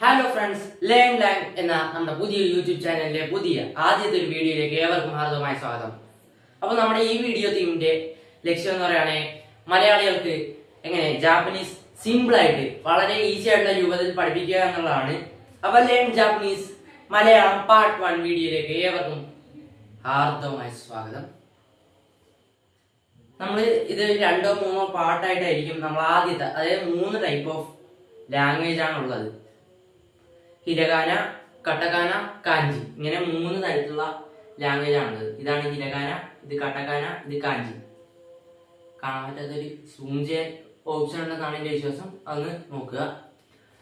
Hello friends learn Lang എന്ന നമ്മുടെ പുതിയ യൂട്യൂബ് ചാനലിലെ പുതിയ ആദ്യത്തെ ഒരു വീഡിയോയിലേക്ക് ഏവർക്കും ഹാർദവമായ സ്വാഗതം. അപ്പോൾ നമ്മുടെ ഈ വീഡിയോ തീമിന്റെ ലക്ഷ്യം എന്ന് പറയുകയാണെങ്കിൽ മലയാളികൾക്ക് എങ്ങനെ ജാപ്പനീസ് സിമ്പിൾ ആയിട്ട് വളരെ ഈസി ആയിട്ടുള്ള രൂപത്തിൽ പഠിപ്പിക്കുക എന്നുള്ളതാണ്. അപ്പോൾ learn Japanese Malayalam part one വീഡിയോയിലേക്ക് ഏവർക്കും ഹാർദവമായ സ്വാഗതം. നമ്മൾ ഇത് രണ്ടോ മൂന്നോ പാർട്ടായിട്ടായിരിക്കും നമ്മൾ ആദ്യത്തെ അതായത് മൂന്ന് ടൈപ്പ് ഓഫ് ലാംഗ്വേജ് ആണുള്ളത്. ഹിരകാന കട്ടകാന കാഞ്ചി. ഇങ്ങനെ മൂന്ന് തരത്തിലുള്ള ലാംഗ്വേജ് ആണുള്ളത്. ഇതാണ് ഹിരകാന ഇത് കട്ടകാന ഇത് കാഞ്ചി. കാണാൻ പറ്റാത്തൊരു സൂം ചെയ്യാൻ ഓപ്ഷൻ ഉണ്ടെന്നാണ് എന്റെ വിശ്വാസം. അതൊന്ന് നോക്കുക.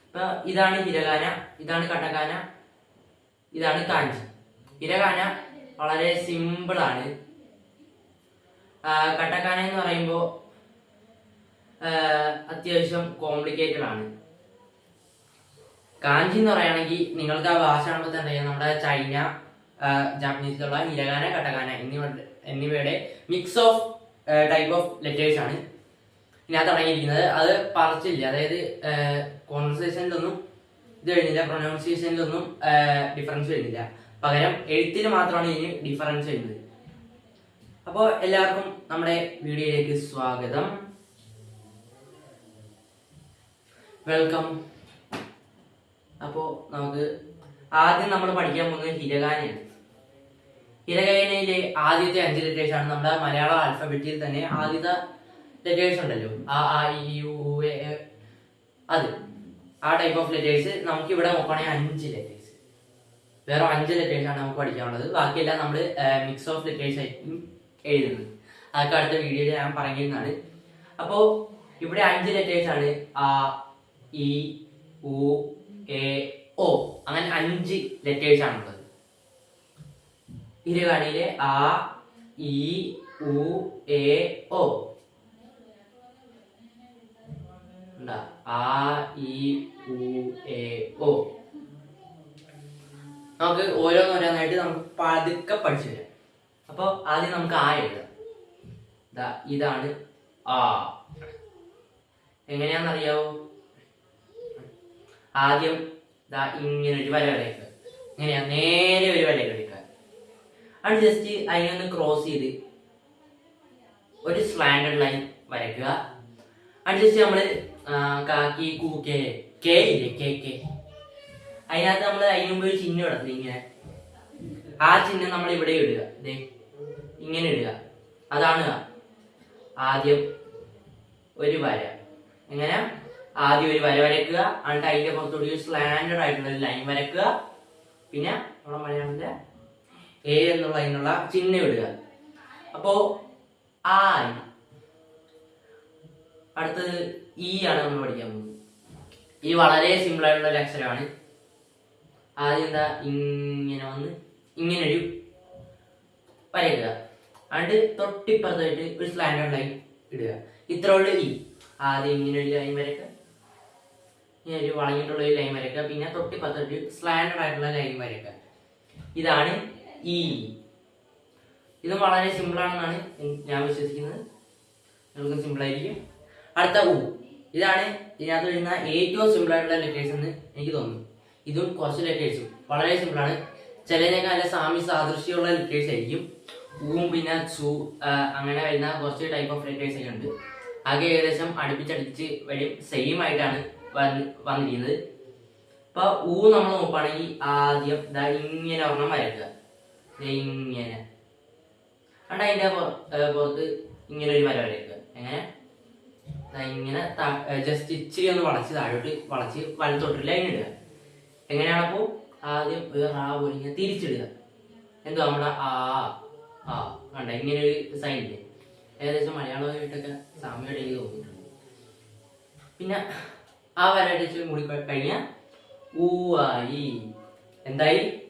ഇപ്പൊ ഇതാണ് ഹിരകാന ഇതാണ് കട്ടകാന ഇതാണ് കാഞ്ചി. ഹിരകാന വളരെ ആ, കട്ടക്കാന എന്ന് പറയുമ്പോൾ അത്യാവശ്യം കോംപ്ലിക്കേറ്റഡ് ആണ്. കാഞ്ചി എന്ന് പറയുകയാണെങ്കിൽ നിങ്ങൾക്ക് ആ ഭാഷ കാണുമ്പോൾ തന്നെ നമ്മുടെ ചൈന ജാപ്പനീസിലുള്ള ഹിരഗാന കട്ടകാന എന്നിവ എന്നിവയുടെ mix of type of letters ആണ് ഇതിനകത്ത് അടങ്ങിയിരിക്കുന്നത്. അത് പറച്ചില്ല. അതായത് കോൺവെർസേഷനിലൊന്നും ഇത് വരുന്നില്ല. പ്രൊനൗൺസിയേഷനിലൊന്നും ഡിഫറൻസ് വരുന്നില്ല. പകരം എഴുത്തിൽ മാത്രമാണ് ഇതിന് ഡിഫറൻസ് വരുന്നത്. അപ്പോൾ എല്ലാവർക്കും നമ്മുടെ വീഡിയോയിലേക്ക് സ്വാഗതം. വെൽക്കം അപ്പോൾ നമുക്ക് ആദ്യം നമ്മൾ പഠിക്കാൻ പോകുന്നത് ഹിരകാനയാണ്. ഹിരകാനയിലെ ആദ്യത്തെ അഞ്ച് ലെറ്റേഴ്സ് ആണ് നമ്മുടെ മലയാള ആൽഫബറ്റിൽ തന്നെ ആദ്യത്തെ ലെറ്റേഴ്സ് ഉണ്ടല്ലോ. ആ ആ യു എ. അത്. ആ ടൈപ്പ് ഓഫ് ലെറ്റേഴ്സ് നമുക്ക് ഇവിടെ നോക്കുകയാണെങ്കിൽ അഞ്ച് ലെറ്റേഴ്സ് വേറെ അഞ്ച് ലെറ്റേഴ്സ് ആണ് നമുക്ക് പഠിക്കാനുള്ളത്. ബാക്കിയെല്ലാം നമ്മൾ മിക്സ് ഓഫ് ലെറ്റേഴ്സ് ആയിരിക്കും എഴുതുന്നത്. അതൊക്കെ അടുത്ത വീഡിയോയിൽ ഞാൻ പറയുന്നതാണ് അപ്പോൾ ഇവിടെ അഞ്ച് ലെറ്റേഴ്സ് ആണ്. ആ ഇ ഉ എ ഒ അങ്ങനെ അഞ്ച് ലെറ്റേഴ്സ് ആണുള്ളത് ഇരുകാണിയിലെ ആ ഇ ഉ എ ഒ. ആ ഇ ഉ എ ഒ. നമുക്ക് ഓരോന്നോരോന്നായിട്ട് നമുക്ക് പതുക്കെ പഠിച്ചു വരാം. അപ്പോൾ ആദ്യം നമുക്ക് ആ എഴുതാം. ഇതാണ് ആ. എങ്ങനെയാണെന്നറിയാവോ? ആദ്യം ദാ ഇങ്ങനെ ഒരു വര വരയ്ക്കുക ഇങ്ങനെയാ നേരെ ഒരു വര വരയ്ക്കുക അത് ജസ്റ്റ് അതിനൊന്ന് ക്രോസ് ചെയ്ത് ഒരു സ്ലാൻഡഡ് ലൈൻ വരയ്ക്കുക. അത് ജസ്റ്റ് നമ്മൾ കാക്കി കൂക്കെ കെ ഇല്ലേ കെ കെ. അതിനകത്ത് നമ്മൾ അതിന് മുമ്പ് ഒരു ചിഹ്നം ഇടത്തില്ല ഇങ്ങനെ. ആ ചിഹ്നം നമ്മൾ ഇവിടെ ഇടുക. ദേ ഇങ്ങനെ ഇടുക. അതാണ് ആദ്യം ഒരു വര. എങ്ങനെ ആദ്യം ഒരു വര വരയ്ക്കുക. എന്നിട്ട് അതിന്റെ പുറത്തോട്ട് സ്ലാൻഡഡ് ആയിട്ടുള്ള ഒരു ലൈൻ വരയ്ക്കുക. പിന്നെ നമ്മുടെ മലയാളത്തിലെ എ എന്നുള്ള അതിനുള്ള ചിഹ്നം ഇടുക. അപ്പോ ആ. അടുത്തത് ഇ ആണ് നമ്മൾ പഠിക്കാൻ പോകുന്നത്. ഈ വളരെ സിമ്പിൾ ആയിട്ടുള്ള ഒരു അക്ഷരമാണ്. ആദ്യം എന്താ? ഇങ്ങനെ വന്ന് ഇങ്ങനെ ഒരു വരയ്ക്കുക. എന്നിട്ട് തൊട്ടിപ്പുറത്തായിട്ട് ഒരു സ്ലാൻഡേർഡ് ലൈൻ ഇടുക. ഇത്ര ഉള്ളു ഇ ആദ്യം ഇങ്ങനെ ഒരു ലൈൻ വരയ്ക്കുക. ഇങ്ങനെ ഒരു വളഞ്ഞിട്ടുള്ള ഒരു ലൈൻ വരയ്ക്കുക. പിന്നെ തൊട്ടി പത്തൊരു സ്ലാൻഡഡ് ആയിട്ടുള്ള ലൈൻ വരയ്ക്കുക. ഇതാണ് ഇ ഇതും വളരെ സിമ്പിൾ ആണെന്നാണ് ഞാൻ വിശ്വസിക്കുന്നത്. നിങ്ങൾക്ക് സിമ്പിൾ ആയിരിക്കും. അടുത്ത ഉ ഇതാണ് ഇതിനകത്ത് വരുന്ന ഏറ്റവും സിമ്പിൾ ആയിട്ടുള്ള ലെറ്റേഴ്സ് എന്ന് എനിക്ക് തോന്നുന്നു. ഇതും കുറച്ച് ലെറ്റേഴ്സും വളരെ സിമ്പിൾ ആണ്. ചിലതിനൊക്കെ നല്ല സാമ്യ സാദൃശ്യമുള്ള ലെറ്റേഴ്സ് ആയിരിക്കും. ഊവും പിന്നെ ചു അങ്ങനെ വരുന്ന കുറച്ച് ടൈപ്പ് ഓഫ് ലെറ്റേഴ്സ് ഒക്കെ ഉണ്ട്. ആകെ ഏകദേശം അടുപ്പിച്ചടിച്ച് വരും. സെയിം ആയിട്ടാണ് വന്നിരിക്കുന്നത്. ഇപ്പൊ ഊ നമ്മൾ നോക്കുകയാണെങ്കിൽ ആദ്യം ദാ ഇങ്ങനെ ഒരെണ്ണം വരയ്ക്കുക ഇങ്ങനെ. കണ്ട അതിന്റെ പുറത്ത് ഇങ്ങനെ ഒരു വര വരയ്ക്കുക. എങ്ങനെ? ഇങ്ങനെ ജസ്റ്റ് ഇച്ചിരി ഒന്ന് വളച്ച് താഴോട്ട് വളച്ച് വലത്തോട്ടില്ല അതിന് ഇടുക. എങ്ങനെയാണപ്പോ ആദ്യം ഒരു റാ പോലെ തിരിച്ചിടുക. എന്തോ നമ്മുടെ ആ ആ കണ്ട ഇങ്ങനെ ഒരു സൈൻ ഇല്ലേ? ഏകദേശം മലയാളമായിട്ടൊക്കെ സാമ്യമായിട്ട് എനിക്ക് തോന്നിയിട്ടുണ്ട്. പിന്നെ ആ വരടിച്ച് കൂടി കഴിഞ്ഞാൽ ഊവായി. എന്തായി?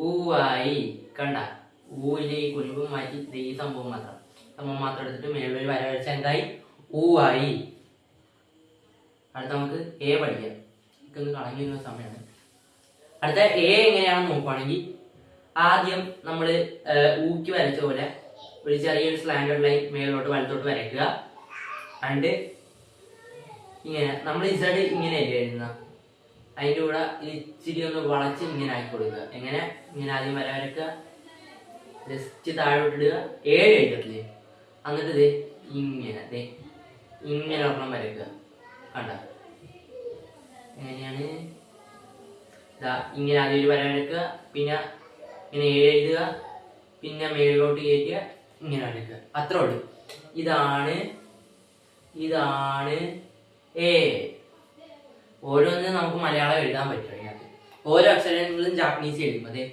ഊവായി. കണ്ട. ഊവിലെ ഈ കുരുമ്പ് മാറ്റി ഈ സംഭവം മാത്രം. സംഭവം മാത്രം എടുത്തിട്ട് മേളിലൊരു വര വരച്ച എന്തായി? ഊവായി. അടുത്ത നമുക്ക് എ പഠിക്കാം. ഇതൊന്ന് കളഞ്ഞു വരുന്ന സമയമാണ്. അടുത്ത എ എങ്ങനെയാണെന്ന് നോക്കുവാണെങ്കിൽ ആദ്യം നമ്മൾ ഊക്കി വരച്ച പോലെ ഒരു ചെറിയൊരു സ്ലാൻഡേർഡ് ലൈൻ മേലോട്ട് വലത്തോട്ട് വരയ്ക്കുക. ആൻഡ് ഇങ്ങനെ നമ്മൾ ഇസഡ് ഇങ്ങനെയല്ലേ എഴുതുന്ന? അതിന്റെ കൂടെ ഇച്ചിരി ഒന്ന് വളച്ച് ഇങ്ങനെ ആക്കി കൊടുക്കുക. എങ്ങനെ? ഇങ്ങനെ ആദ്യം വര വരക്കുക ജസ്റ്റ് താഴോട്ടിടുക ഏഴ് എഴുതത്തില്ലേ? എന്നിട്ട് ദേ ഇങ്ങനെ ദേ ഇങ്ങനെ ഒരെണ്ണം വരക്കുക കണ്ട? എങ്ങനെയാണ്? ഇതാ ഇങ്ങനെ ആദ്യം ഒരു വര വരക്കുക പിന്നെ ഇങ്ങനെ ഏഴ് എഴുതുക. പിന്നെ മേളിലോട്ട് കയറ്റുക. ഇങ്ങനെ വരക്കുക അത്രേ ഉള്ളൂ. ഇതാണ് ഇതാണ് ഏ ഓരോന്നിനും നമുക്ക് മലയാളം എഴുതാൻ പറ്റും അതിനകത്ത്. ഓരോ അക്ഷരങ്ങളും ജാപ്പനീസ് എഴുതും. അതെ.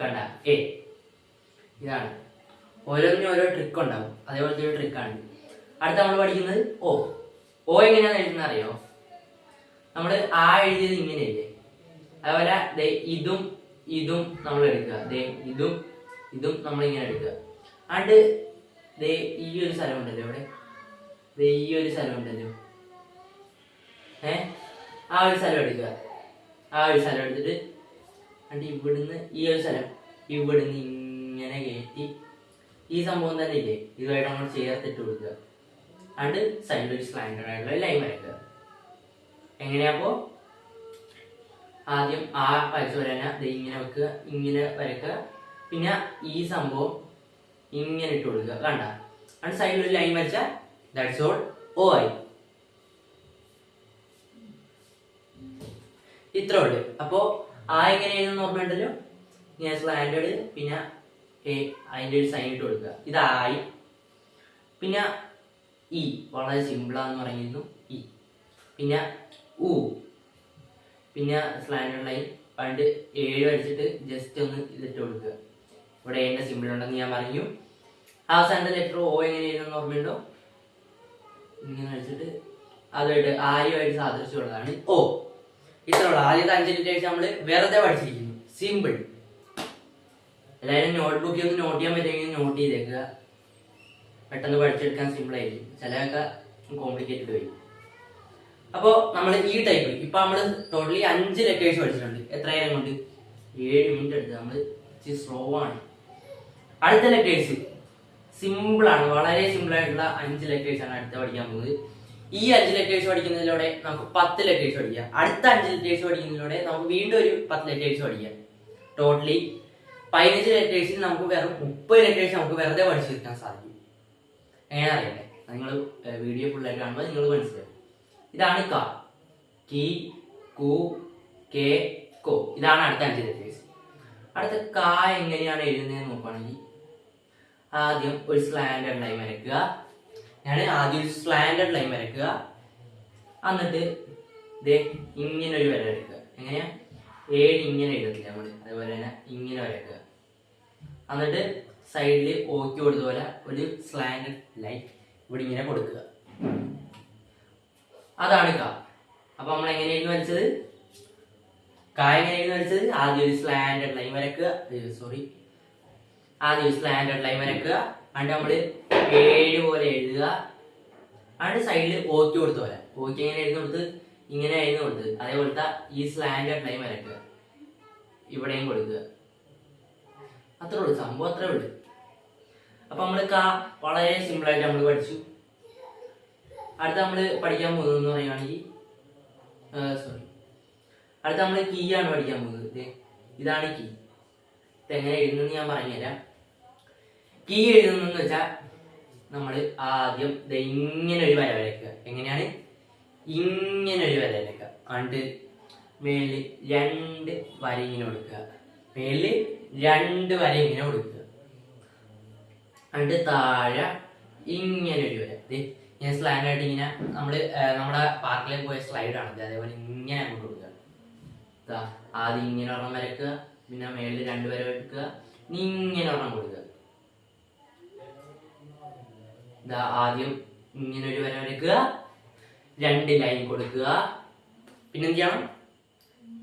കണ്ട. ഏ. ഇതാണ്. ഓരോന്നിനും ഓരോ ട്രിക്ക് ഉണ്ടാവും. അതേപോലത്തെ ഒരു ട്രിക്കാണ് അടുത്ത നമ്മൾ പഠിക്കുന്നത് ഓ ഓ എങ്ങനെയാണ് എഴുതുന്നത് അറിയോ? നമ്മൾ ആ എഴുതിയത് ഇങ്ങനെയല്ലേ? അതുപോലെ ദേ ഇതും ഇതും നമ്മൾ എടുക്കുക. ദേ ഇതും ഇതും നമ്മൾ ഇങ്ങനെ എടുക്കുക. ആണ്ട് ഈ ഒരു സ്ഥലം ഉണ്ടല്ലോ ഇവിടെ ഈ ഒരു സ്ഥലം ഉണ്ടല്ലോ ഏ? ആ ഒരു സ്ഥലം എടുക്കുക. ആ ഒരു സ്ഥലം എടുത്തിട്ട് എന്നിട്ട് ഇവിടുന്ന് ഈ ഒരു സ്ഥലം ഇവിടുന്ന് ഇങ്ങനെ കയറ്റി ഈ സംഭവം തന്നെ ഇല്ലേ? ഇതുമായിട്ട് നമ്മൾ ചേർത്തിട്ട് കൊടുക്കുക. അണ്ട് സൈഡിൽ ഒരു സ്ലാൻഡർ ആയിട്ടുള്ള ലൈൻ വരയ്ക്കുക. എങ്ങനെയാപ്പോ ആദ്യം ആ പരിശോധന ഇങ്ങനെ വെക്കുക ഇങ്ങനെ വരയ്ക്കുക. പിന്നെ ഈ സംഭവം ഇങ്ങനെ ഇട്ട് കൊടുക്കുക. കണ്ട? അണ്ട് സൈഡിൽ ഒരു ലൈൻ വരച്ച ദാറ്റ്സ് ഓൾ ഓ ആയി ഇത്ര ഉള്ളു. അപ്പോ ആ എങ്ങനെ എഴുതുന്ന ഓർമ്മയുണ്ടല്ലോ? ഞാൻ സ്ലാൻഡേർഡ് പിന്നെ എ അതിന്റെ ഒരു സൈൻ ഇട്ട് കൊടുക്കുക. ഇതായി. പിന്നെ ഇ വളരെ സിമ്പിളാന്ന് പറയുന്നു. ഇ പിന്നെ ഉ പിന്നെ സ്ലാൻഡേർഡ് ലൈൻ പണ്ട് ഏഴ് അടിച്ചിട്ട് ജസ്റ്റ് ഒന്ന് ഇതിട്ട് കൊടുക്കുക. ഇവിടെ എന്റെ സിമ്പിൾ ഉണ്ടെന്ന് ഞാൻ പറഞ്ഞു. അവസാനത്തെ ലെറ്റർ ഓ എങ്ങനെ എഴുതുന്ന ഓർമ്മയുണ്ടോ? ഇങ്ങനെ വെച്ചിട്ട് അതായിട്ട് ആര്യമായിട്ട് സാദൃശ്യം ഉള്ളതാണ് ഓ ഇത്ര ആദ്യത്തെ അഞ്ച് ലിറ്റേഴ്സ് നമ്മൾ വെറുതെ പഠിച്ചിരിക്കുന്നു. സിമ്പിൾ എല്ലാവരും നോട്ട്ബുക്കിൽ ഒന്ന് നോട്ട് ചെയ്യാൻ പറ്റുമെങ്കിൽ നോട്ട് ചെയ്തേക്കുക. പെട്ടെന്ന് പഠിച്ചെടുക്കാൻ സിമ്പിൾ ആയിരിക്കും. ചിലതൊക്കെ കോംപ്ലിക്കേറ്റഡ് വരും അപ്പോൾ നമ്മൾ ഈ ടൈപ്പ് ഇപ്പൊ നമ്മൾ ടോട്ടലി അഞ്ച് ലെറ്റേഴ്സ് പഠിച്ചിട്ടുണ്ട്. എത്ര നേരം കൊണ്ട്? ഏഴ് മിനിറ്റ് എടുത്ത് നമ്മൾ സ്ലോ ആണ്. അടുത്ത ലെറ്റേഴ്സ് സിമ്പിൾ ആണ്. വളരെ സിമ്പിൾ ആയിട്ടുള്ള അഞ്ച് ലെറ്റേഴ്സ് ആണ് അടുത്ത പഠിക്കാൻ പോകുന്നത്. ഈ അഞ്ച് ലെറ്റേഴ്സ് പഠിക്കുന്നതിലൂടെ നമുക്ക് പത്ത് ലെറ്റേഴ്സ് പഠിക്കാം. അടുത്ത അഞ്ച് ലെറ്റേഴ്സ് പഠിക്കുന്നതിലൂടെ നമുക്ക് വീണ്ടും ഒരു പത്ത് ലെറ്റേഴ്സ് പഠിക്കാം. ടോട്ടലി പതിനഞ്ച് ലെറ്റേഴ്സിൽ നമുക്ക് വെറും മുപ്പത് ലെറ്റേഴ്സ് നമുക്ക് വെറുതെ പഠിച്ചു തീർക്കാൻ സാധിക്കും. എങ്ങനെ അറിയട്ടെ നിങ്ങൾ വീഡിയോ ഫുള്ളായിട്ട് കാണുമ്പോൾ നിങ്ങൾ മനസ്സിലാവും. ഇതാണ് ക. കി കു കെ കോ. ഇതാണ് അടുത്ത അഞ്ച് ലെറ്റേഴ്സ് അടുത്ത കാ എങ്ങനെയാണ് എഴുതുന്നത് നോക്കുകയാണെങ്കിൽ ആദ്യം ഒരു സ്ലാൻഡേർഡ് ലൈൻ വരയ്ക്കുക. ഞാൻ ആദ്യം ഒരു സ്ലാൻഡേർഡ് ലൈൻ വരയ്ക്കുക. എന്നിട്ട് ദേ ഇങ്ങനെ ഒരു വര വരയ്ക്കുക. എങ്ങനെയാ? ഏഴ് ഇങ്ങനെ എഴുതത്തില്ല നമ്മൾ അതേപോലെ തന്നെ ഇങ്ങനെ വരയ്ക്കുക. എന്നിട്ട് സൈഡിൽ ഓക്കി കൊടുത്ത പോലെ ഒരു സ്ലാൻഡ് ലൈൻ ഇവിടെ ഇങ്ങനെ കൊടുക്കുക. അതാണ് ക. അപ്പൊ നമ്മൾ എങ്ങനെയായിരുന്നു വരച്ചത്? ക എങ്ങനെയായിരുന്നു വരച്ചത്? ആദ്യം ഒരു സ്ലാൻഡേർഡ് ലൈൻ വരയ്ക്കുക. സോറി ആദ്യം ഹാൻഡ് ഔട്ട് ലൈൻ വരക്കുക. അണ്ട് നമ്മൾ ഏഴ് പോലെ എഴുതുക. അണ്ട് സൈഡിൽ ഓക്കി കൊടുത്ത പോലെ ഓക്കി എങ്ങനെ എഴുതി കൊടുത്ത് ഇങ്ങനെ എഴുതി കൊടുത്ത്. അതേപോലത്തെ ഈ സ്ലാൻഡേർഡ് ലൈൻ വരക്കുക. ഇവിടെയും കൊടുക്കുക. അത്രേ ഉള്ളൂ. സംഭവം അത്രേ ഉള്ളൂ. അപ്പൊ നമ്മൾ കാ വളരെ സിമ്പിൾ ആയിട്ട് നമ്മൾ പഠിച്ചു. അടുത്ത നമ്മൾ പഠിക്കാൻ പോകുന്നതെന്ന് പറയുകയാണെങ്കിൽ സോറി അടുത്ത നമ്മൾ കീ ആണ് പഠിക്കാൻ പോകുന്നത്. ഇതാണ് കീ ഇതെങ്ങനെ എഴുതുന്നത് ഞാൻ പറഞ്ഞുതരാം. കീ എഴുതുന്നതെന്ന് വെച്ചാൽ നമ്മൾ ആദ്യം ഇങ്ങനെ ഒരു വര വരയ്ക്കുക. എങ്ങനെയാണ്? ഇങ്ങനെ ഒരു വര വരയ്ക്കുക. എന്നിട്ട് മേളിൽ രണ്ട് വര ഇങ്ങനെ കൊടുക്കുക. മേളിൽ രണ്ട് വര ഇങ്ങനെ കൊടുക്കുക. എന്നിട്ട് താഴെ ഇങ്ങനെ ഒരു വര. ദേ ഞാൻ സ്ലാൻഡ് ആയിട്ട് ഇങ്ങനെ നമ്മൾ നമ്മുടെ പാർക്കിലേക്ക് പോയ സ്ലൈഡാണ് ഇത് അതേപോലെ ഇങ്ങനെ അങ്ങോട്ട് കൊടുക്കുക. ആദ്യം ഇങ്ങനെ ഒരെണ്ണം വരക്കുക പിന്നെ മേളിൽ രണ്ട് വര വരക്കുക ഇങ്ങനെ ഒരെണ്ണം കൊടുക്കുക. ദാ, ആദ്യം ഇങ്ങനെ ഒരു വര വരക്കുക രണ്ട് ലൈൻ കൊടുക്കുക. പിന്നെ എന്ത് ചെയ്യണം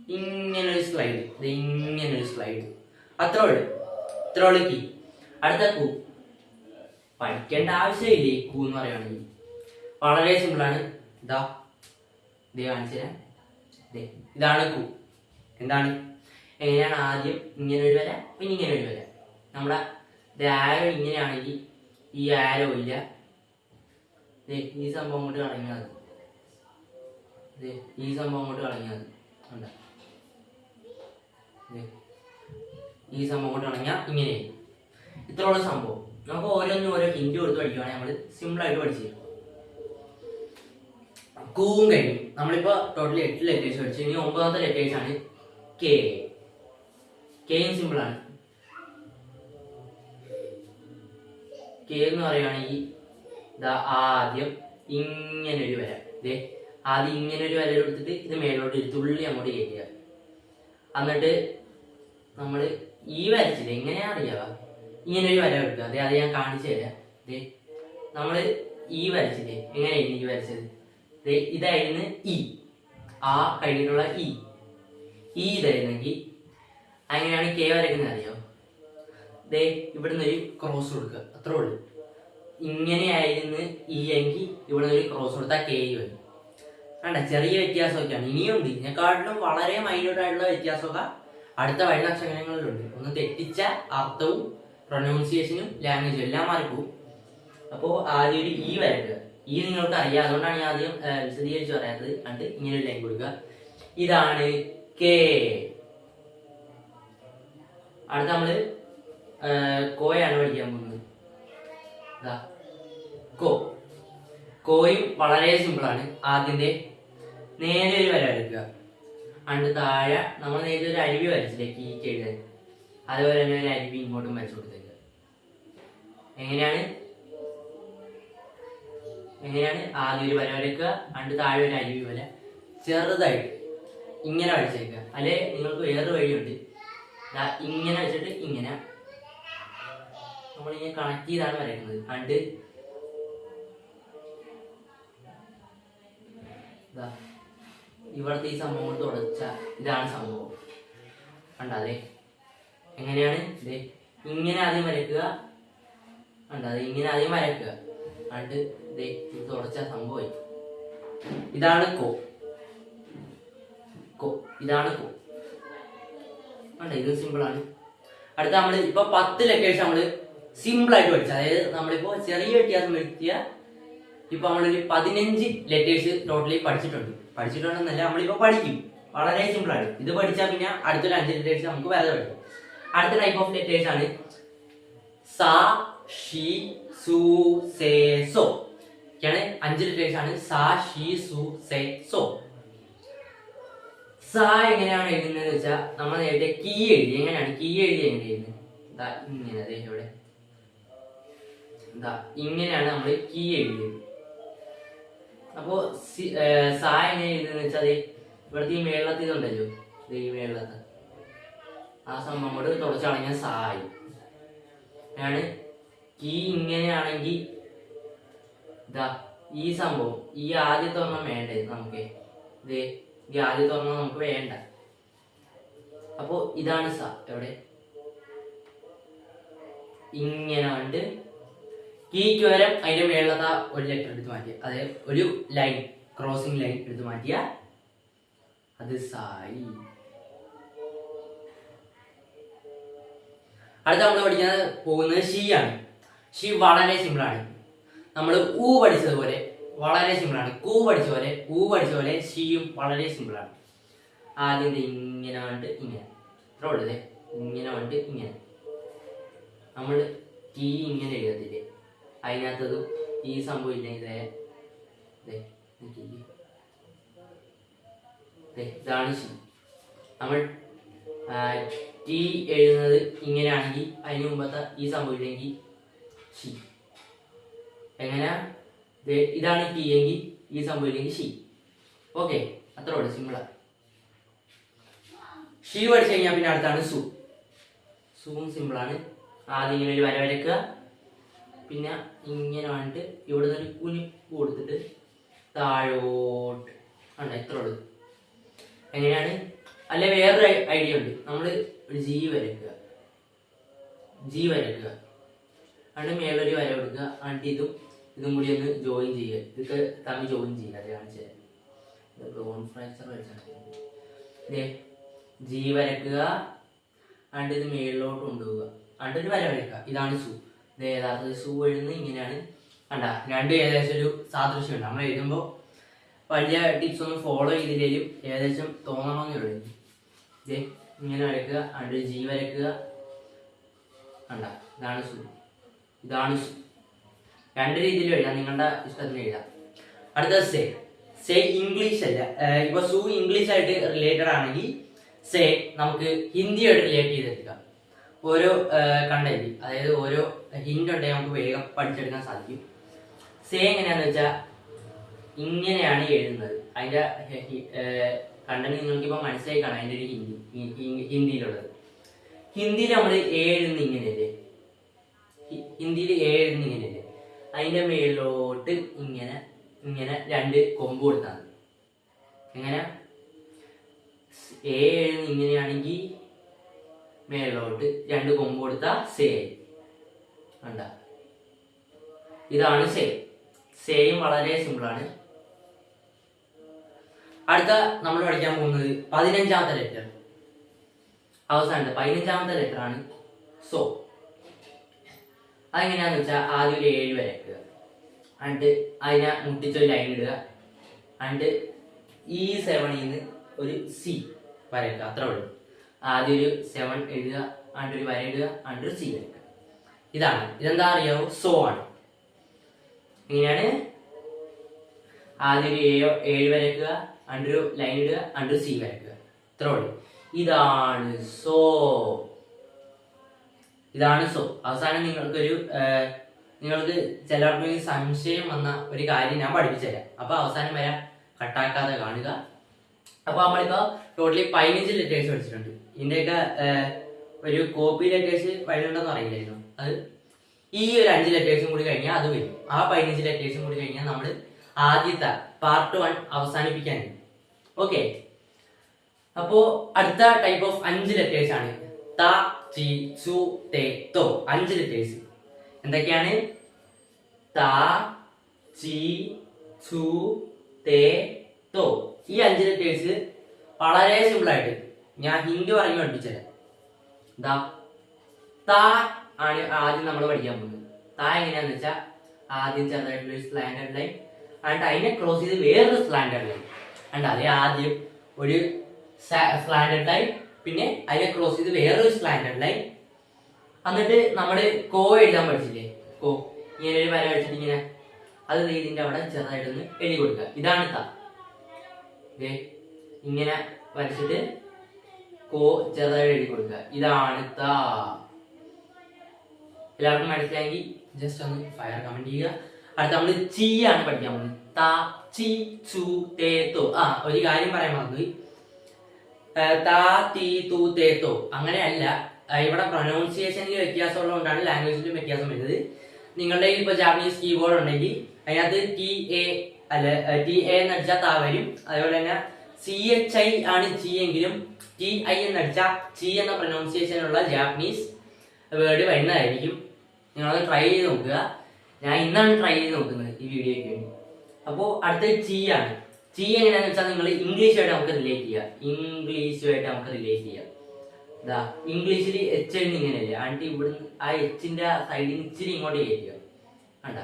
ഇങ്ങനെ ഒരു സ്ലൈഡ് ഇങ്ങനെ ഒരു സ്ലൈഡ് അത്രേ ഉള്ളു ഇത്രേ ഉള്ളു അടുത്ത കൂ. പഠിക്കേണ്ട ആവശ്യമില്ല? ഈ കൂ എന്ന് പറയുകയാണെങ്കിൽ വളരെ സിമ്പിളാണ് ഇതാ ഇതേ കാണിച്ചു ഇതാണ് കൂ. എന്താണ്? എങ്ങനെയാണ് ആദ്യം ഇങ്ങനെ ഒരു വര പിന്നെ ഇങ്ങനെ ഒരു വര? നമ്മുടെ ആരോ ഇങ്ങനെയാണെങ്കിൽ ഈ ആരോ ഇല്ല. ഈ സംഭവം കൊണ്ട് കളഞ്ഞാൽ ഈ സംഭവം അങ്ങോട്ട് കളഞ്ഞാൽ മതി. ഈ സംഭവം കൊണ്ട് കളഞ്ഞാൽ ഇങ്ങനെ. ഇത്രയുള്ള സംഭവം. നമുക്ക് ഓരോന്നും ഓരോ ഹിന്ദി കൊടുത്ത് പഠിക്കുവാണെങ്കിൽ നമ്മൾ സിമ്പിളായിട്ട് പഠിച്ചു തരും. കൂവും കഴിയും നമ്മളിപ്പോ ടോട്ടലി എട്ട് ലെറ്റേഴ്സ് പഠിച്ചു. ഇനി ഒമ്പതാമത്തെ ആണ് കെ കെയും സിമ്പിൾ കെ എന്ന് പറയുകയാണെങ്കിൽ ഇതാ ആദ്യം ഒരു വര. ദേ ആദ്യം ഇങ്ങനെ ഒരു വര എടുത്തിട്ട് ഇത് മേലോട്ട് ഒരു തുള്ളി അങ്ങോട്ട് കയറ്റുക. എന്നിട്ട് നമ്മൾ ഈ വരച്ചില്ല എങ്ങനെയാ അറിയാവ ഇങ്ങനെ ഒരു വര എടുക്കുക അതെ അത് ഞാൻ കാണിച്ചു തരാം. നമ്മൾ ഈ വരച്ചില്ലേ എങ്ങനെയായിരുന്നു ഈ വരച്ചത്? ഇതായിരുന്നു ഇ ആ കഴിഞ്ഞിട്ടുള്ള ഇ ഈ ഇതായിരുന്നെങ്കിൽ അങ്ങനെയാണ് കെ വരയ്ക്കുന്നത് അറിയോ ദേ ഇവിടുന്ന് ഒരു ക്രോസ് കൊടുക്കുക അത്രേ ഉള്ളൂ. ഇങ്ങനെയായിരുന്നു ഈ എങ്കിൽ ഇവിടുന്ന് ഒരു ക്രോസ് കൊടുത്താൽ കെ വരും. വേണ്ട ചെറിയ വ്യത്യാസമൊക്കെയാണ്. ഇനിയുണ്ട് ഇതിനെക്കാട്ടിലും വളരെ മൈന്യൂട്ട് ആയിട്ടുള്ള വ്യത്യാസമൊക്കെ അടുത്ത വഴുത അക്ഷരങ്ങളിലുണ്ട് ഒന്ന് തെറ്റിച്ച അർത്ഥവും പ്രൊനൗൺസിയേഷനും ലാംഗ്വേജും എല്ലാം മാറിപ്പോവും. അപ്പോൾ ആദ്യം ഒരു ഈ വരക്കുക ഈ നിങ്ങൾക്ക് അറിയാം അതുകൊണ്ടാണ് ഞാൻ ആദ്യം വിശദീകരിച്ച് പറയാത്തത്. കണ്ട് ഇങ്ങനെ ലൈൻ കൊടുക്കുക. ഇതാണ് കെ അടുത്ത നമ്മൾ ആ, കോയാണ് പഠിക്കാൻ പോകുന്നത്. കോ. കോയും വളരെ സിമ്പിളാണ്. ആദ്യത്തെ നേരെ ഒരു വര എടുക്കുക. അണ്ട് താഴെ നമ്മൾ നേരത്തെ ഒരു അരുവി വരച്ചില്ലേ കീക്ക് എഴുതാൻ അതുപോലെ തന്നെ ഒരു അരുവി ഇങ്ങോട്ടും വരച്ചു കൊടുത്തേക്കുക. എങ്ങനെയാണ്? എങ്ങനെയാണ്? ആദ്യം ഒരു വര വരയ്ക്കുക അണ്ട് താഴെ ഒരു അരുവി വര. ചെറുതായിട്ട് ഇങ്ങനെ വരച്ചേക്കുക. അല്ലെ? നിങ്ങൾക്ക് വേറൊരു വഴിയുണ്ട്. ഇങ്ങനെ വെച്ചിട്ട് ഇങ്ങനെ നമ്മളിങ്ങനെ കണക്ട് ചെയ്താണ് വരയ്ക്കുന്നത് അണ്ട് ദാ ഇവിടുത്തെ ഈ സംഭവം കൊണ്ട് തുടച്ച ഇതാണ് സംഭവം. കണ്ടതെ? എങ്ങനെയാണ്? ഇത് ഇങ്ങനെ ആദ്യം വരയ്ക്കുക. കണ്ടതെ? ഇങ്ങനെ ആദ്യം വരയ്ക്കുക. കണ്ട് ഇത് തുടച്ച സംഭവം. ഇതാണ് കോ. കോ. ഇതാണ് കോ. കണ്ട? ഇത് സിമ്പിളാണ് അടുത്ത നമ്മൾ ഇപ്പൊ പത്ത് ലൊക്കേഷൻ നമ്മൾ സിമ്പിൾ ആയിട്ട് പഠിച്ചു. അതായത് നമ്മളിപ്പോ ചെറിയ വ്യത്യാസം വരുത്തിയ ഇപ്പൊ നമ്മളൊരു പതിനഞ്ച് ലെറ്റേഴ്സ് ടോട്ടലി പഠിച്ചിട്ടുണ്ട്. പഠിച്ചിട്ടുണ്ടെന്നല്ല നമ്മളിപ്പോ പഠിക്കും. വളരെ സിമ്പിൾ ആണ്. ഇത് പഠിച്ചാൽ പിന്നെ അടുത്തൊരു അഞ്ച് ലെറ്റേഴ്സ് നമുക്ക് വേറെ പഠിക്കും. അടുത്ത ടൈപ്പ് ഓഫ് ലെറ്റേഴ്സ് ആണ് സാ ഷി സു സേ സോ. ഒക്കെയാണ് അഞ്ച് ലെറ്റേഴ്സ് ആണ്. സാ ഷി സു സേ സോ. സ എങ്ങനെയാണ് എഴുതുന്നത് വെച്ചാൽ നമ്മൾ നേരത്തെ കീ എഴുതി. എങ്ങനെയാണ്? കീ എഴുതി എങ്ങനെ എഴുതുന്നത് ഇങ്ങനെ ഇവിടെ. ദാ ഇങ്ങനെയാണ് നമ്മൾ കീ എഴുതിയത്. അപ്പോ സി- എങ്ങനെ എഴുതുന്നത് വെച്ചാൽ ഇവിടുത്തെ ഈ മേളത്തിൽ ഇതുണ്ടല്ലോ ഈ മേളത്ത്. ആ സംഭവം കൊണ്ട് തുടച്ചാണെങ്കിൽ സായി. ആണ് കീ ഇങ്ങനെയാണെങ്കിൽ ഇതാ ഈ സംഭവം ഈ ആദ്യത്തെ ഒരെണ്ണം വേണ്ടേ നമുക്ക്? ഇതേ ഈ ആദ്യത്തെ ഒരെണ്ണം നമുക്ക് വേണ്ട. അപ്പോ ഇതാണ് സ എവിടെ? ഇങ്ങനെ കീക്ക് വരം അതിന്റെ മേളത്ത ഒരു ലെറ്റർ എടുത്ത് മാറ്റിയ. അതായത് ഒരു ലൈൻ ക്രോസിംഗ് ലൈൻ എടുത്ത് മാറ്റിയ. അത് സായി. അടുത്ത നമ്മൾ പഠിക്കാൻ പോകുന്നത് ഷീ ആണ്. ഷീ വളരെ സിമ്പിൾ ആണ്. നമ്മൾ ഊ പഠിച്ചതുപോലെ വളരെ സിമ്പിൾ ആണ്. കൂ പഠിച്ച പോലെ ഊ പഠിച്ച പോലെ ഷീയും വളരെ സിമ്പിൾ ആണ്. ആദ്യം ഇങ്ങനെ കണ്ട് ഇങ്ങനെ. ഇത്ര ഉള്ളത് ഇങ്ങനെ കണ്ട് ഇങ്ങനെ. നമ്മൾ ടീ ഇങ്ങനെ എഴുതത്തില്ലേ? അതിനകത്തതും ഈ സംഭവം ഇല്ല? ഇതേ ഇതാണ് ശരി. നമ്മൾ ടി എഴുതുന്നത് ഇങ്ങനെയാണെങ്കിൽ അതിന് മുമ്പത്തെ ഈ സംഭവം ഇല്ലെങ്കിൽ ഷി എങ്ങനെയാ? ദേ, ഇതാണ് ടി എങ്കിൽ ഈ സംഭവം ഇല്ലെങ്കിൽ ഷി ഓക്കെ അത്ര ഉള്ളു സിമ്പിളാ ഷീ പഠിച്ചു കഴിഞ്ഞാൽ പിന്നെ അടുത്താണ് സു. സുവും സിമ്പിളാണ് ആദ്യം ഇങ്ങനെ ഒരു വര പിന്നെ ഇങ്ങനെ വന്നിട്ട് ഇവിടെ നിന്ന് ഒരു കുനിപ്പ് കൊടുത്തിട്ട് താഴോട്ട് കണ്ട എത്ര ഉള്ളു. എങ്ങനെയാണ്? അല്ല വേറൊരു ഐഡിയ ഉണ്ട്. നമ്മൾ ഒരു ജി വരയ്ക്കുക ജി വരയ്ക്കുക ആണ് മേലൊരു വര കൊടുക്കുക. ആണ്ട് ഇതും ഇതും കൂടി ഒന്ന് ജോയിൻ ചെയ്യുക. ഇതൊക്കെ തമ്മിൽ ജോയിൻ ചെയ്യുക. അത് കാണിച്ചു തരാം. ഇത് ബ്രോൺ ഫ്രാക്ചർ വരച്ചാണ്. ജി വരയ്ക്കുക ആണ്ട് ഇത് മേളിലോട്ട് കൊണ്ടുപോവുക. ആണ്ട് ഒരു വര വരയ്ക്കുക. ഇതാണ് സു. യഥാർത്ഥത്തിൽ സു എഴുതുന്നത് ഇങ്ങനെയാണ്. കണ്ട രണ്ടും ഏകദേശം ഒരു സാദൃശ്യമുണ്ട്. നമ്മൾ എഴുതുമ്പോൾ വലിയ ടിപ്സ് ഒന്നും ഫോളോ ചെയ്തില്ലെങ്കിലും ഏകദേശം തോന്നണമെന്നേ ഉള്ളൂ ഇങ്ങനെ വരയ്ക്കുക അവിടെ ജി വരയ്ക്കുക. കണ്ട ഇതാണ് സു. ഇതാണ് സു. രണ്ട് രീതിയിൽ എഴുതാം നിങ്ങളുടെ ഇഷ്ടത്തിന് എഴുതാം. അടുത്ത സേ സേ ഇംഗ്ലീഷ് അല്ല. ഇപ്പൊ സു ഇംഗ്ലീഷ് ആയിട്ട് റിലേറ്റഡ് ആണെങ്കിൽ സേ നമുക്ക് ഹിന്ദിയായിട്ട് റിലേറ്റ് ചെയ്തെടുക്കാം. ഓരോ കണ്ടന്റ് അതായത് ഓരോ ഹിന്റ് ഉണ്ടെങ്കിൽ നമുക്ക് വേഗം പഠിച്ചെടുക്കാൻ സാധിക്കും. സേ എങ്ങനെയാന്ന് വെച്ചാൽ ഇങ്ങനെയാണ് എഴുതുന്നത്. അതിന്റെ കണ്ടന്റ് നിങ്ങൾക്ക് ഇപ്പൊ മനസ്സിലായി കാണാം അതിന്റെ ഒരു ഹിന്ദി ഹിന്ദിയിലുള്ളത്. ഹിന്ദിയിൽ നമ്മൾ എഴുതുന്ന ഇങ്ങനെയല്ലേ? ഹിന്ദിയിൽ എഴുതുന്ന ഇങ്ങനെയല്ലേ? അതിന്റെ മേളിലോട്ട് ഇങ്ങനെ ഇങ്ങനെ രണ്ട് കൊമ്പ് കൊടുത്താൽ എങ്ങനെ എഴുതുന്ന ഇങ്ങനെയാണെങ്കിൽ മേളിലോട്ട് രണ്ട് കൊമ്പ് കൊടുത്താൽ സേ കണ്ട. ഇതാണ് സെയിം സെയിം വളരെ സിമ്പിളാണ് അടുത്ത നമ്മൾ പഠിക്കാൻ പോകുന്നത് പതിനഞ്ചാമത്തെ ലെറ്റർ അവസാനത്തെ പതിനഞ്ചാമത്തെ ലെറ്റർ ആണ്. സോ അതെങ്ങനെയാന്ന് വെച്ചാൽ ആദ്യം ഒരു ഏഴ് വരയ്ക്കുക അണ്ട് അതിനെ മുട്ടിച്ചൊരു ലൈൻ ഇടുക. അണ്ട് ഈ സെവനിൽ നിന്ന് ഒരു സി വരയ്ക്കുക അത്ര ഉള്ളൂ. ആദ്യം ഒരു സെവൻ എഴുതുക എന്നിട്ട് ഒരു വര ഇടുക എന്നിട്ട് ഒരു സി വരയ്ക്കുക ഇതാണ്. ഇതെന്താ അറിയാവോ സോ ആണ്. ഇങ്ങനെയാണ് ആദ്യം ഒരു ഏഴ് ഏഴ് വരയ്ക്കുക അണ്ടൊരു ലൈൻ ഇടുക അണ്ടൊരു സി വരയ്ക്കുക. ഇത്ര ഉള്ളൂ. ഇതാണ് സോ. ഇതാണ് സോ. അവസാനം നിങ്ങൾക്കൊരു നിങ്ങൾക്ക് ചിലർക്ക് സംശയം വന്ന ഒരു കാര്യം ഞാൻ പഠിപ്പിച്ചുതരാം. അപ്പൊ അവസാനം വരെ. കട്ടാക്കാതെ കാണുക. അപ്പൊ നമ്മളിപ്പോ ടോട്ടലി പതിനഞ്ച് ലെറ്റേഴ്സ് പഠിച്ചിട്ടുണ്ട്. ഇതിന്റെയൊക്കെ ഒരു കോപ്പി ലെറ്റേഴ്സ് വഴിയുണ്ടെന്ന് അറിയില്ലായിരുന്നു. അത് ഈ ഒരു അഞ്ച് ലെറ്റേഴ്സും കൂടി കഴിഞ്ഞാൽ അത് വരും. ആ പതിനഞ്ച് ലെറ്റേഴ്സും കൂടി കഴിഞ്ഞാൽ നമ്മൾ ആദ്യത്തെ പാർട്ട് വൺ അവസാനിപ്പിക്കാൻ. ഓക്കെ അപ്പോ അടുത്ത ടൈപ്പ് ഓഫ് അഞ്ച് ലെറ്റേഴ്സ് ആണ്. ത ചി സു തേ തോ. അഞ്ച് ലെറ്റേഴ്സ് എന്തൊക്കെയാണ്? ത ചി സു തേ തോ. ഈ അഞ്ച് ലെറ്റേഴ്സ് വളരെ സിമ്പിൾ ആയിട്ട് ഞാൻ ഹിന്ദി പറഞ്ഞു പഠിപ്പിച്ചത് ദാ ആണ് ആദ്യം നമ്മൾ പഠിക്കാൻ പോകുന്നത്. താ എങ്ങനെയാന്ന് വെച്ചാൽ ആദ്യം ചെറുതായിട്ടുള്ള ഒരു സ്ലാൻഡേർഡ് ലൈൻ അണ്ട് അതിനെ ക്രോസ് ചെയ്ത് വേറൊരു സ്ലാൻഡേർഡ് ലൈൻ അണ്ട് അതേ ആദ്യം ഒരു സ്ലാൻഡേർഡ് ലൈൻ പിന്നെ അതിനെ ക്രോസ് ചെയ്ത് വേറൊരു സ്ലാൻഡേർഡ് ലൈൻ എന്നിട്ട് നമ്മൾ കോ എഴുതാൻ പഠിച്ചില്ലേ? കോ. ഇങ്ങനെ ഒരു വര വെച്ചിട്ട് ഇങ്ങനെ. അത് ഇതിന്റെ അവിടെ ചെറുതായിട്ടൊന്ന് എഴുതി കൊടുക്കുക. ഇതാണ് ത. ഇങ്ങനെ വരച്ചിട്ട് കോ ചെറുതായിട്ട് എഴുതി കൊടുക്കുക. ഇതാണ് ത. എല്ലാവർക്കും മനസ്സിലായെങ്കിൽ ജസ്റ്റ് ഒന്ന് ഫയർ കമന്റ് ചെയ്യുക. അടുത്ത നമ്മൾ ചീ ആണ് പഠിക്കാൻ പോകുന്നത്. ത ചി തേ ആ ഒരു കാര്യം പറയാൻ മറന്നുപോയി. താ തീ തു തേ തോ. അങ്ങനെയല്ല ഇവിടെ പ്രൊനൗൺസിയേഷനിൽ വ്യത്യാസമുള്ളതുകൊണ്ടാണ് ലാംഗ്വേജിലും വ്യത്യാസം വരുന്നത്. നിങ്ങളുടെ ഇപ്പൊ ജാപ്പനീസ് കീബോർഡ് ഉണ്ടെങ്കിൽ അതിനകത്ത് ടി എ അല്ല ടി എ എന്ന് അടിച്ചാൽ താ വരും. അതുപോലെ തന്നെ സി എച്ച് ഐ ആണ് ജി എങ്കിലും ടി ഐ എന്ന് അടിച്ചാൽ ചി എന്ന പ്രൊനൗൺസിയേഷൻ ഉള്ള ജാപ്പനീസ് വേർഡ് വരുന്നതായിരിക്കും. നിങ്ങളത് ട്രൈ ചെയ്ത് നോക്കുക. ഞാൻ ഇന്നാണ് ട്രൈ ചെയ്ത് നോക്കുന്നത് ഈ വീഡിയോയ്ക്ക് വേണ്ടി. അപ്പോൾ അടുത്തത് ചീ ആണ്. ചീ എങ്ങനെയാണെന്ന് വെച്ചാൽ നിങ്ങൾ ഇംഗ്ലീഷുമായിട്ട് നമുക്ക് റിലേറ്റ് ചെയ്യാം. ഇംഗ്ലീഷുമായിട്ട് നമുക്ക് റിലേറ്റ് ചെയ്യാം. ഇതാ ഇംഗ്ലീഷിൽ എച്ച് എഴുതി ഇങ്ങനെയല്ലേ? ആണ്ട് ഇവിടെ ആ എച്ചിന്റെ സൈഡിൽ ഇച്ചിരി ഇങ്ങോട്ട് കയറ്റുക കണ്ട?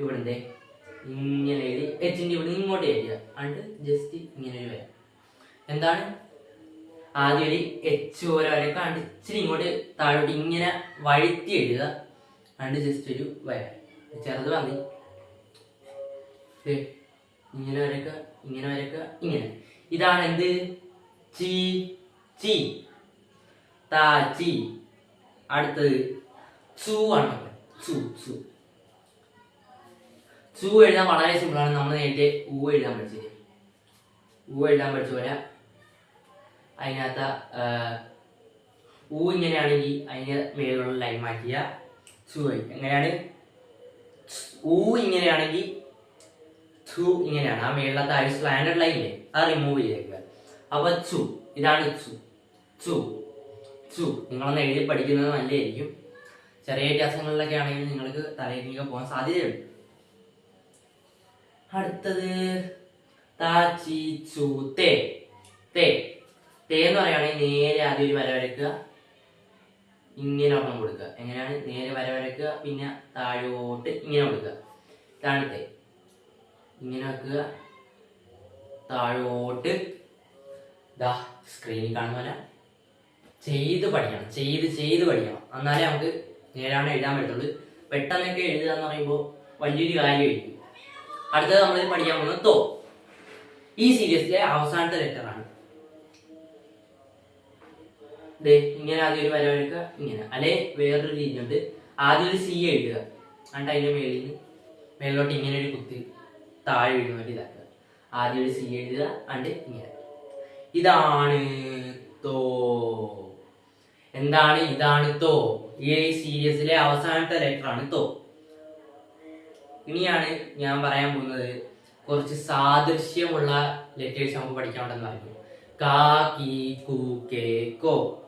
ഇവിടെ ഇങ്ങനെ എഴുതി എച്ചിന്റെ ഇവിടുന്ന് ഇങ്ങോട്ട് കയറ്റുക ആണ്ട് ജസ്റ്റ് ഇങ്ങനെ ഒരു വരാം. എന്താണ്? ആദ്യം ഒരു എച്ച് പോലെ വരക്കാണ്ട് ഇച്ചിരി ഇങ്ങോട്ട് താഴോട്ട് ഇങ്ങനെ വഴുത്തി എഴുതുക. കണ്ട് ജസ്റ്റ് ഒരു വയർ ചെറുത് ദേ, ഇങ്ങനെ വരക്കുക ഇങ്ങനെ വരക്കുക ഇങ്ങനെ. ഇതാണ് എന്ത്? ചീ ചീ. താ ചി. അടുത്തത് ചു ആണ് ചു ചു. ചു എഴുതാൻ വളരെ സിമ്പിളാണ് നമ്മൾ നേരത്തെ ഊ എഴുതാൻ പഠിച്ചത് ഊ എഴുതാൻ പഠിച്ച പോലെ അതിനകത്ത് ഊ ഇങ്ങനെയാണെങ്കിൽ അതിന് മേലുള്ള ലൈൻ മാറ്റിയ ചു ആയി. എങ്ങനെയാണ്? ഊ ഇങ്ങനെയാണെങ്കിൽ ചു ഇങ്ങനെയാണ്. ആ മേളിലത്തെ ആ ലൈൻ ലൈനില്ലേ അത് റിമൂവ് ചെയ്തേക്കുക. അപ്പൊ ചു ഇതാണ് ചു ചു ചു നിങ്ങളൊന്ന് എഴുതി പഠിക്കുന്നത് നല്ലതായിരിക്കും. ചെറിയ വ്യത്യാസങ്ങളിലൊക്കെ ആണെങ്കിൽ നിങ്ങൾക്ക് തലയിലേക്ക് പോകാൻ സാധ്യതയുണ്ട്. അടുത്തത് താ തേ. തേ. തേ എന്ന് പറയുകയാണെങ്കിൽ നേരെ ആദ്യം ഒരു വര വരയ്ക്കുക. ഇങ്ങനെ ഒരെണ്ണം കൊടുക്കുക. എങ്ങനെയാണ്? നേരെ വര വരയ്ക്കുക പിന്നെ താഴോട്ട് ഇങ്ങനെ കൊടുക്കുക. താഴത്തെ ഇങ്ങനെ വെക്കുക താഴോട്ട്. ദാ സ്ക്രീനിൽ കാണുന്ന ചെയ്ത് പഠിക്കണം. ചെയ്ത് ചെയ്ത് പഠിക്കണം. എന്നാലേ നമുക്ക് നേരാണ് എഴുതാൻ പറ്റുള്ളൂ പെട്ടെന്നൊക്കെ എഴുതുക എന്ന് പറയുമ്പോൾ വലിയൊരു കാര്യമായിരിക്കും. അടുത്തത് നമ്മൾ പഠിക്കാൻ പോകുന്നത് തോ. ഈ സീരീസിലെ അവസാനത്തെ ലെറ്റർ ആണ്. ദേ ഇങ്ങനെ ആദ്യം ഒരു വര വരക്കുക ഇങ്ങനെ. അല്ലെ? വേറൊരു രീതിയുണ്ട്. ആദ്യം ഒരു സി എഴുതുക. എന്നിട്ട് അതിന്റെ മേളിൽ നിന്ന് മേളിലോട്ട് ഇങ്ങനെ ഒരു കുത്തി താഴെ വീഴുന്ന വേണ്ടി ഇതാക്കുക. ആദ്യം ഒരു സി എഴുതുക അണ്ട് ഇങ്ങനെ. ഇതാണ് തോ. എന്താണ്? ഇതാണ് തോ. ഈ സീരീസിലെ അവസാനത്തെ ലെറ്റർ ആണ് തോ. ഇനിയാണ് ഞാൻ പറയാൻ പോകുന്നത് കുറച്ച് സാദൃശ്യമുള്ള ലെറ്റേഴ്സ് നമുക്ക് പഠിക്കാൻ ഉണ്ടെന്ന് പറഞ്ഞു കാ കി കു കെ കോ.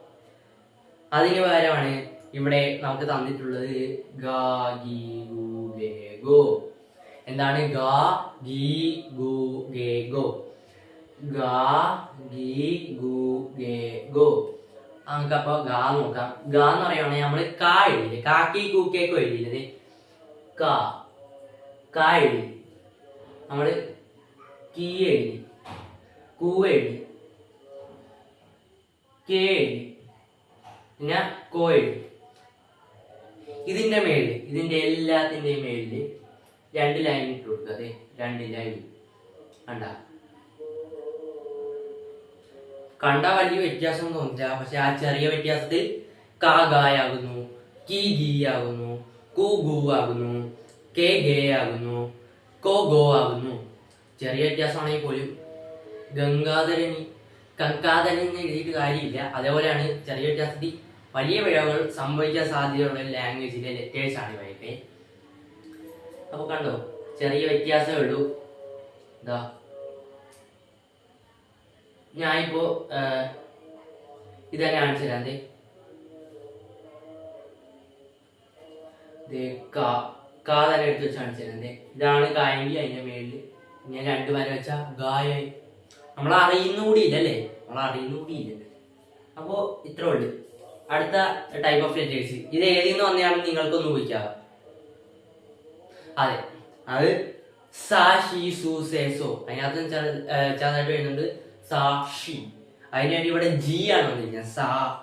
അതിന് പകരമാണ് ഇവിടെ നമുക്ക് തന്നിട്ടുള്ളത് ഗാ ഗീ ഗു എന്താണ് ഗാ ഗീ ഗു ഗേ ഗോ? ഗാ ഗീ ഗു ഗേ ഗോ. നമുക്കപ്പോ ഗാ നോക്കാം. ഗാ എന്ന് പറയുവാണെങ്കിൽ നമ്മൾ കാ എഴുതില്ലേ? കാക്കി കൂക്കേക്കോ എഴുതിയില്ലേ? കാ. കാ എഴുതി. നമ്മൾ കീ എഴുതി. കൂ എഴുതി. കേ എഴുതി. പിന്നെ കോ എഴുതി ഇതിന്റെ മേളിൽ ഇതിന്റെ എല്ലാത്തിന്റെയും മേളിൽ രണ്ട് ലൈൻ ഇട്ട് കൊടുക്കുക അതെ രണ്ട് ലൈൻ കണ്ട? കണ്ട വലിയ വ്യത്യാസം തോന്നില്ല പക്ഷെ ആ ചെറിയ വ്യത്യാസത്തിൽ കാ ഗായാകുന്നു കീ ഗീ ആകുന്നു കൂ ആകുന്നു കെ ഗേ ആകുന്നു കോ ഗോ ആകുന്നു. ചെറിയ വ്യത്യാസമാണെങ്കിൽ പോലും ഗംഗാധരനി കങ്കാധരൻ എഴുതിയിട്ട് കാര്യമില്ല. അതേപോലെയാണ് ചെറിയ വ്യത്യാസത്തിൽ വലിയ പിഴവുകൾ സംഭവിക്കാൻ സാധ്യതയുള്ള ലാംഗ്വേജിലെ ലെറ്റേഴ്സ് ആണ് ഇവയൊക്കെ അപ്പൊ കണ്ടോ ചെറിയ വ്യത്യാസമേ ഉള്ളൂ. ഇതാ ഞാനിപ്പോ ഇത് ഇതന്നെ കാണിച്ചു തരാം. കാ. തന്നെ എടുത്ത് വെച്ച് കാണിച്ചു തരാം. ഇതാണ് കായെങ്കിൽ അതിന്റെ മേളിൽ. ഞാൻ രണ്ട് വര വെച്ച ഗായായി നമ്മൾ അറിയുന്ന കൂടി ഇല്ലല്ലേ നമ്മൾ അറിയുന്ന കൂടി ഇല്ല അപ്പോ ഇത്രേ ഉള്ളു. അടുത്ത ടൈപ്പ് ഓഫ് ലെറ്റേഴ്സ് ഇത് ഏതിൽ നിന്ന് വന്നതാണെന്ന് നിങ്ങൾക്കൊന്ന് ഊഹിക്കാം? അതെ അത് സാ ഷി അതിനകത്ത് ചെറു- ചെറുതായിട്ട് വരുന്നുണ്ട്. സാ ഷി. അതിനുവേണ്ടി ഇവിടെ ജി ആണ് വന്നിരിക്കുന്നത്. സാ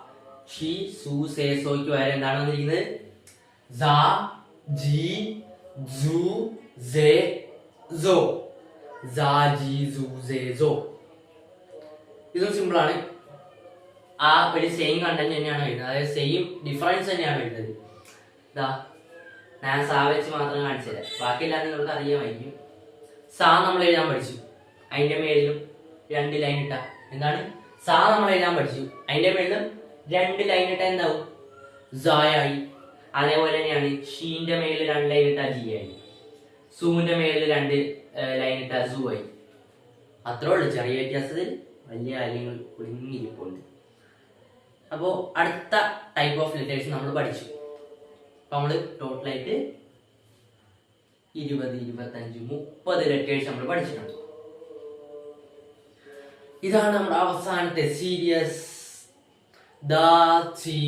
ഷി സു സേ സോയ്ക്ക് വരെ എന്താണ് വന്നിരിക്കുന്നത്? സാ ജി ജു സേ സോ. സാ ജി സു സേ സോ. ഇതും ആ ഒരു സെയിം കണ്ടന്റ് തന്നെയാണ് വരുന്നത്. അതായത് സെയിം ഡിഫറൻസ് തന്നെയാണ് വരുന്നത്. ഇതാ ഞാൻ സാ വെച്ച് മാത്രം കാണിച്ചുതരാം ബാക്കിയെല്ലാം നിങ്ങൾക്ക് അറിയാമായിരിക്കും. സാ നമ്മൾ എഴുതാൻ പഠിച്ചു. അതിന്റെ മേളിലും രണ്ട് ലൈൻ ഇട്ട. എന്താണ്? സാ നമ്മൾ എഴുതാൻ പഠിച്ചു. അതിന്റെ മേളിലും രണ്ട് ലൈൻ ഇട്ട എന്താവും? സായായി. അതേപോലെ തന്നെയാണ് ഷീന്റെ മേളിൽ രണ്ട് ലൈൻ ഇട്ട ജി ആയി സൂവിന്റെ മേളിൽ രണ്ട് ലൈൻ ഇട്ട സു ആയി അത്രേ ഉള്ളൂ. ചെറിയ വ്യത്യാസത്തിൽ വലിയ കാര്യങ്ങൾ ഒടുങ്ങിയിരിപ്പുണ്ട് അപ്പോൾ അടുത്ത ടൈപ്പ് ഓഫ് ലെറ്റേഴ്സ് നമ്മൾ പഠിച്ചു. അപ്പോൾ നമ്മൾ ടോട്ടലായിട്ട് ഇരുപത് ഇരുപത്തഞ്ച് മുപ്പത് ലെറ്റേഴ്സ് നമ്മൾ പഠിച്ചിട്ടുണ്ട്. ഇതാണ് നമ്മുടെ അവസാനത്തെ സീരിയസ് ചി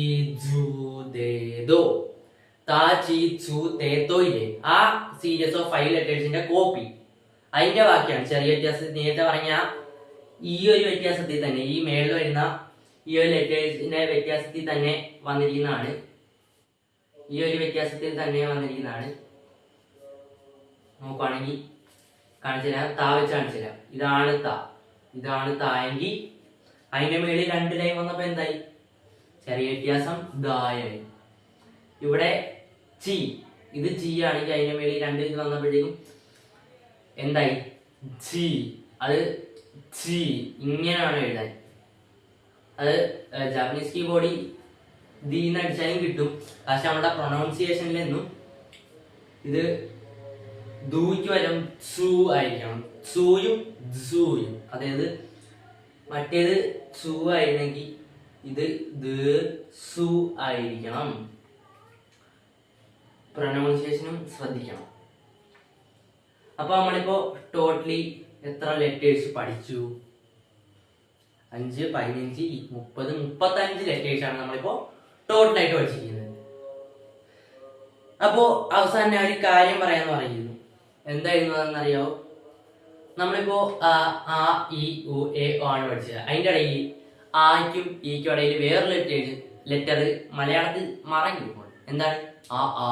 ദേ താ ചി തേ ആ സീരീസ് ഓഫ് ഫൈവ് ലെറ്റേഴ്സിന്റെ കോപ്പി അതിന്റെ വാക്യാണ് ചെറിയ വ്യത്യാസം നേരത്തെ പറഞ്ഞ ഈ ഒരു വ്യത്യാസത്തിൽ തന്നെ ഈ മേളിൽ വരുന്ന ഈ ഒരു ലെറ്റേഴ്സിന്റെ വ്യത്യാസത്തിൽ തന്നെ വന്നിരിക്കുന്നതാണ്. ഈ ഒരു വ്യത്യാസത്തിൽ തന്നെ വന്നിരിക്കുന്നതാണ്. നോക്കുവാണെങ്കിൽ കാണിച്ചില്ല താ വെച്ച് കാണിച്ചു തരാം. ഇതാണ് താ. ഇതാണ് താ എങ്കിൽ അതിന്റെ മേളിൽ രണ്ട് ലൈൻ വന്നപ്പോ എന്തായി? ചെറിയ വ്യത്യാസം ദായായി ഇവിടെ ചി. ഇത് ചി ആണെങ്കിൽ അതിന്റെ മേളിൽ രണ്ട് ഇത് വന്നപ്പോഴേക്കും എന്തായി? ചി. അത് ചി. ഇങ്ങനെയാണ് എഴുതാൻ. അത് ജാപ്പനീസ് കീബോർഡിൽ ദീന്ന് അടിച്ചാലും കിട്ടും. പക്ഷെ നമ്മുടെ പ്രൊണൗൺസിയേഷനിലെന്നും ഇത് ദൂക്ക് വരും സൂ ആയിരിക്കണം. സൂയും സൂയും അതായത് മറ്റേത് സൂ ആയിരുന്നെങ്കിൽ ഇത് സു ആയിരിക്കണം. പ്രൊനൗൺസിയേഷനും ശ്രദ്ധിക്കണം. അപ്പൊ നമ്മളിപ്പോ ടോട്ടലി എത്ര ലെറ്റേഴ്സ് പഠിച്ചു? അഞ്ച് പതിനഞ്ച് മുപ്പത് മുപ്പത് മുപ്പത്തഞ്ച് ആണ് നമ്മളിപ്പോ ടോട്ടലായിട്ട് പഠിച്ചിരിക്കുന്നത്. അപ്പോ അവസാനം ഞാൻ ഒരു കാര്യം പറയാന്ന് പറയുന്നു. എന്തായിരുന്നു അറിയോ നമ്മളിപ്പോ ആ, ഇ ഉ എ ഒ ആണ് പഠിച്ചത്. അതിന്റെ ഇടയിൽ ആയ്ക്കും ഈക്കും ഇടയിൽ വേറെ ലെറ്റേഴ്സ് ലെറ്റർ മലയാളത്തിൽ മറഞ്ഞു എന്താണ്? ആ ആ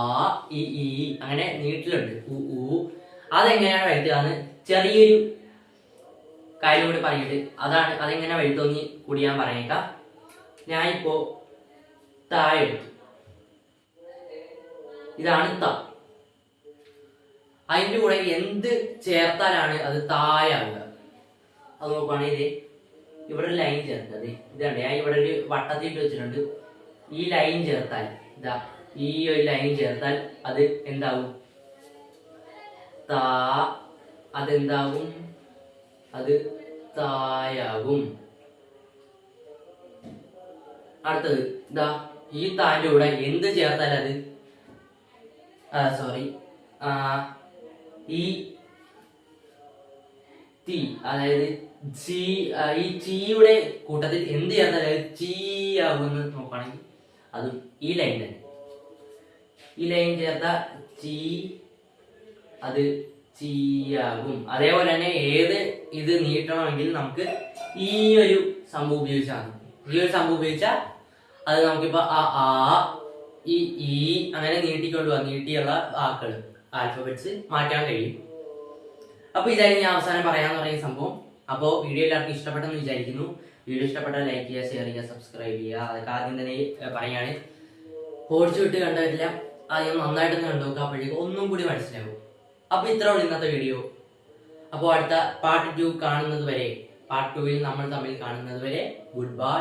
ഇ ഇ അങ്ങനെ നീട്ടിലുണ്ട്. ഉ ഉ. അതെങ്ങനെയാണ് വരുത്തുക ചെറിയൊരു കാര്യം കൂടി പറഞ്ഞിട്ട് അതാണ് അതെങ്ങനെ എഴുതുമെന്ന് കൂടി ഞാൻ പറഞ്ഞേക്കാം ഞാനിപ്പോ താഴെ ഇതാണ് ത. അതിന്റെ കൂടെ എന്ത് ചേർത്താലാണ് അത് തായാവുക അത് നോക്കുകയാണെങ്കിൽ ഇവിടെ ഒരു ലൈൻ ചേർത്തത് ഇതാണ് ഞാൻ ഇവിടെ ഒരു വട്ടത്തിട്ട് വെച്ചിട്ടുണ്ട്. ഈ ലൈൻ ചേർത്താൽ ഇതാ ഈ ഒരു ലൈൻ ചേർത്താൽ അത് എന്താവും? താ അതെന്താവും? അത് തായാകും അടുത്തത് ഇതാ ഈ താന്റെ കൂടെ എന്ത് ചേർത്താൽ അത്? സോറി ഈ തീ അതായത് ഈ ചീയുടെ കൂട്ടത്തിൽ എന്ത് ചേർത്താൽ അത് ചീയാകുമെന്ന് നോക്കുകയാണെങ്കിൽ അതും ഈ ലൈൻ തന്നെ. ഈ ലൈൻ ചേർത്ത ചീ അത് ചീയാകും അതേപോലെ തന്നെ ഏത് ഇത് നീട്ടണമെങ്കിൽ നമുക്ക് ഈ ഒരു സംഭവം ഉപയോഗിച്ചാണ് ഈ ഒരു സംഭവം ഉപയോഗിച്ചാൽ അത് നമുക്കിപ്പോ ആ ആ ഈ ഈ അങ്ങനെ നീട്ടിക്കൊണ്ട് പോവാം നീട്ടിയുള്ള വാക്കുകൾ ആൽഫബറ്റ്സ് മാറ്റാൻ കഴിയും. അപ്പൊ ഇതായിരുന്നു ഞാൻ അവസാനം പറയാന്ന് പറയുന്ന സംഭവം. അപ്പോൾ വീഡിയോ എല്ലാവർക്കും ഇഷ്ടപ്പെട്ടെന്ന് വിചാരിക്കുന്നു. വീഡിയോ ഇഷ്ടപ്പെട്ടാൽ ലൈക്ക് ചെയ്യുക ഷെയർ ചെയ്യുക സബ്സ്ക്രൈബ് ചെയ്യുക. അതൊക്കെ ആദ്യം തന്നെ പറയുകയാണ് ഓടിച്ചു വിട്ട് കണ്ടവരില്ല ആദ്യം നന്നായിട്ടൊന്ന് കണ്ടു നോക്കുക അപ്പോഴേക്കും ഒന്നും കൂടി മനസ്സിലാവും. അപ്പൊ ഇത്ര ഇന്നത്തെ വീഡിയോ അപ്പോൾ അടുത്ത പാർട്ട് ടു കാണുന്നത് വരെ പാർട്ട് ടുവിൽ നമ്മൾ തമ്മിൽ കാണുന്നത് വരെ ഗുഡ് ബൈ